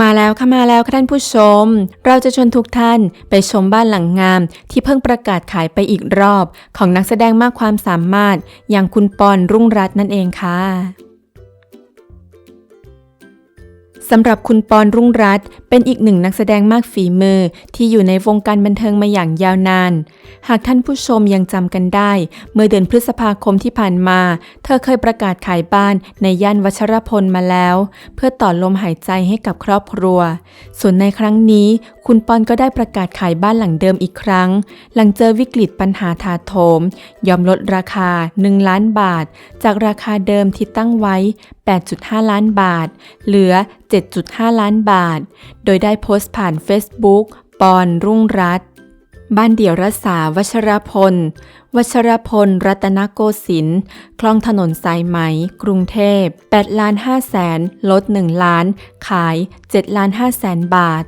มาแล้วค่ะมาแล้วค่ะท่านผู้ชม เราจะชวนทุกท่านไปชมบ้านหลังงาม ที่เพิ่งประกาศขายไปอีกรอบ ของนักแสดงมากความสามารถ อย่างคุณปอนรุ่งรัตน์นั่นเองค่ะ สำหรับคุณปอนรุ่งรัตน์เป็นอีกหนึ่งนักแสดงมากฝีมือที่อยู่ในวงการบันเทิงมาอย่างยาวนาน หากท่านผู้ชมยังจำกันได้ เมื่อเดือนพฤษภาคมที่ผ่านมา เธอเคยประกาศขายบ้านในย่านวัชรพลมาแล้ว เพื่อต่อลมหายใจให้กับครอบครัว ส่วนในครั้งนี้คุณปอนก็ได้ประกาศขายบ้านหลังเดิมอีกครั้ง หลังเจอวิกฤตปัญหาถาโถม ยอมลดราคา 1 ล้านบาท จากราคาเดิมที่ตั้งไว้ 8.5 ล้านบาท เหลือ 7.5 ล้านบาท โดยได้โพสต์ผ่าน Facebook ปอนรุ่งรัตบ้านเดี่ยวรัษาวัชรพล วัชรพล รัตนโกสินทร์ คลองถนนสายไหม กรุงเทพ8ล้าน5แสน ลด 1 ล้าน ขาย7ล้าน5แสนบาท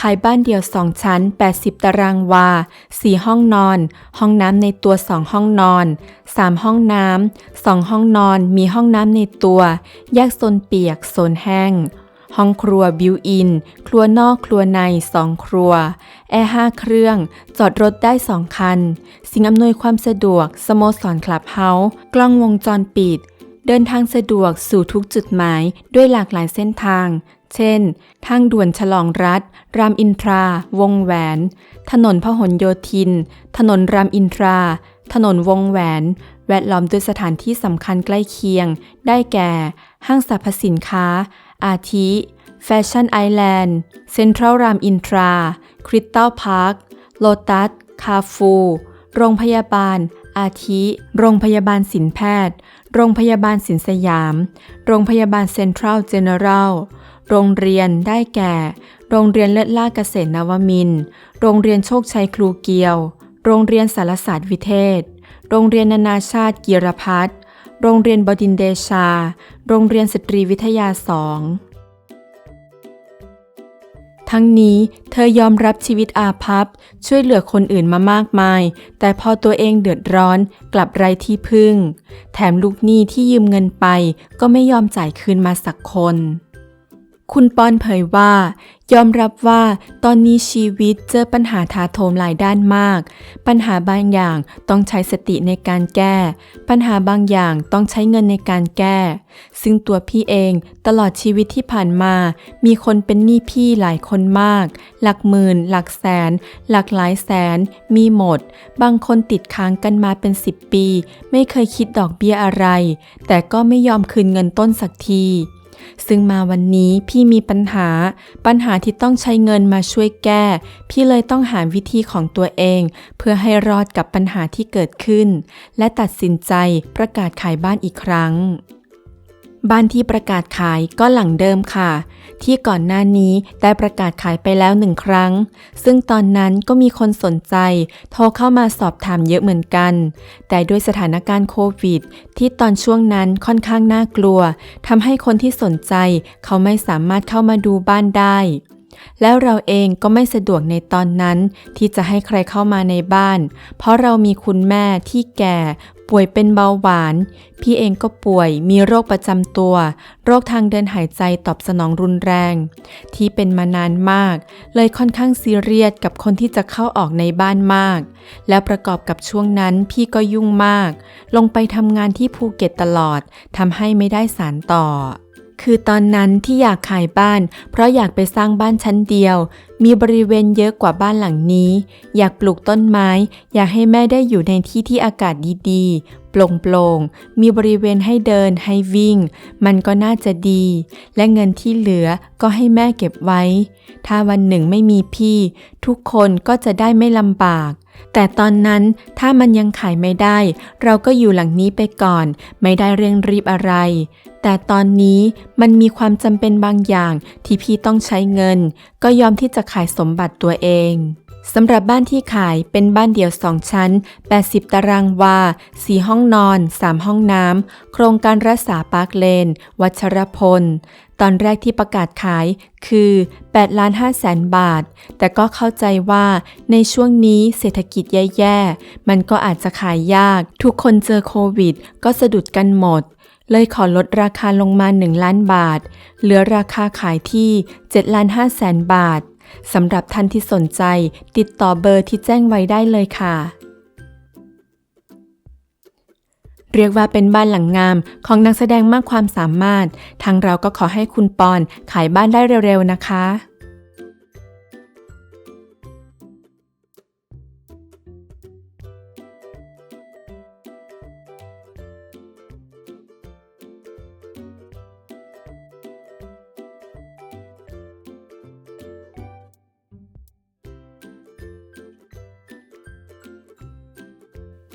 ขายบ้านเดี่ยว 2 ชั้น 80 ตารางวา 4 ห้องนอน ห้องน้ำในตัว 2 ห้องนอน 3 ห้องน้ำ 2 ห้องนอน มีห้องน้ำในตัว แยกโซนเปียก โซนแห้ง ห้องครัวบิวอิน ครัวนอกครัวใน 2 ครัว แอร์5เครื่อง จอดรถได้ 2 คัน สิ่งอำนวยความสะดวก สโมสรคลับเฮาส์กล้องวงจรปิดเดินทางสะดวกสู่ทุกจุดหมายด้วยหลากหลายเส้นทาง เช่น ทางด่วนฉลองรัฐ รามอินทรา วงแหวน ถนนพหลโยธิน ถนนรามอินทรา ถนนวงแหวน แวดล้อมด้วยสถานที่สำคัญใกล้เคียง ได้แก่ ห้างสรรพสินค้า อาทิแฟชั่นไอแลนด์ เซ็นทรัลรามอินทรา คริสตัลพาร์ค โลตัส คาฟู โรงพยาบาล อาทิ โรงพยาบาลศิลแพทย์ โรงพยาบาลศิลสยาม โรงพยาบาลเซ็นทรัลเจเนอรัล โรงเรียนได้แก่ โรงเรียนเลิศล่าเกษตรนวมิน โรงเรียนโชคชัยครูเกียว โรงเรียนสารศาสตร์วิเทศ โรงเรียนนานาชาติกีรพัฒน์โรงเรียนบดินเดชา โรงเรียนสตรีวิทยาสองทั้งนี้เธอยอมรับชีวิตอาภัพ ช่วยเหลือคนอื่นมามากมาย แต่พอตัวเองเดือดร้อนกลับไร้ที่พึ่ง แถมลูกหนี้ที่ยืมเงินไปก็ไม่ยอมจ่ายคืนมาสักคน คุณปอนเผยว่า ยอมรับว่าตอนนี้ชีวิตเจอปัญหาถาโถมหลายด้านมาก ปัญหาบางอย่างต้องใช้สติในการแก้ ปัญหาบางอย่างต้องใช้เงินในการแก้ ซึ่งตัวพี่เองตลอดชีวิตที่ผ่านมา มีคนเป็นหนี้พี่หลายคนมาก หลักหมื่น หลักแสน หลักหลายแสน มีหมด บางคนติดค้างกันมาเป็นสิบปี ไม่เคยคิดดอกเบี้ยอะไร แต่ก็ไม่ยอมคืนเงินต้นสักที ซึ่งมาวันนี้พี่มีปัญหา ปัญหาที่ต้องใช้เงินมาช่วยแก้ พี่เลยต้องหาวิธีของตัวเอง เพื่อให้รอดกับปัญหาที่เกิดขึ้น และตัดสินใจประกาศขายบ้านอีกครั้ง บ้านที่ประกาศขายก็หลังเดิมค่ะ ที่ก่อนหน้านี้ได้ประกาศขายไปแล้วหนึ่งครั้ง ซึ่งตอนนั้นก็มีคนสนใจ โทรเข้ามาสอบถามเยอะเหมือนกัน แต่ด้วยสถานการณ์โควิด ที่ตอนช่วงนั้นค่อนข้างน่ากลัวทำให้คนที่สนใจ เขาไม่สามารถเข้ามาดูบ้านได้ แล้วเราเองก็ไม่สะดวกในตอนนั้น ที่จะให้ใครเข้ามาในบ้าน เพราะเรามีคุณแม่ที่แก่ ป่วยเป็นเบาหวาน พี่เองก็ป่วย มีโรคประจำตัว โรคทางเดินหายใจตอบสนองรุนแรง ที่เป็นมานานมาก เลยค่อนข้างซีเรียสกับคนที่จะเข้าออกในบ้านมาก แล้วประกอบกับช่วงนั้นพี่ก็ยุ่งมาก ลงไปทำงานที่ภูเก็ตตลอดทำให้ไม่ได้สารต่อคือตอนนั้นที่อยากขายบ้าน เพราะอยากไปสร้างบ้านชั้นเดียว มีบริเวณเยอะกว่าบ้านหลังนี้ อยากปลูกต้นไม้ อยากให้แม่ได้อยู่ในที่ที่อากาศดีๆ โปร่งๆมีบริเวณให้เดินให้วิ่ง มันก็น่าจะดี และเงินที่เหลือก็ให้แม่เก็บไว้ ถ้าวันหนึ่งไม่มีพี่ ทุกคนก็จะได้ไม่ลำบาก แต่ตอนนั้นถ้ามันยังขายไม่ได้ เราก็อยู่หลังนี้ไปก่อน ไม่ได้เร่งรีบอะไร แต่ตอนนี้มันมีความจำเป็นบางอย่างที่พี่ต้องใช้เงิน ก็ยอมที่จะขายสมบัติตัวเอง สำหรับบ้านที่ขายเป็นบ้านเดี่ยว 2 ชั้น 80 ตารางวา 4 ห้องนอน 3 ห้องน้ำ โครงการรักษาปาร์คเลน วัชรพล ตอนแรกที่ประกาศขายคือ8ล้าน5แสนบาท แต่ก็เข้าใจว่าในช่วงนี้เศรษฐกิจแย่ๆ มันก็อาจจะขายยาก ทุกคนเจอโควิด ก็สะดุดกันหมด เลยขอลดราคาลงมา 1 ล้านบาท เหลือราคาขายที่7ล้าน5แสนบาท สำหรับท่านที่สนใจติดต่อเบอร์ที่แจ้งไว้ได้เลยค่ะ เรียกว่าเป็นบ้านหลังงามของนักแสดงมากความสามารถ ทางเราก็ขอให้คุณปอนขายบ้านได้เร็วๆนะคะ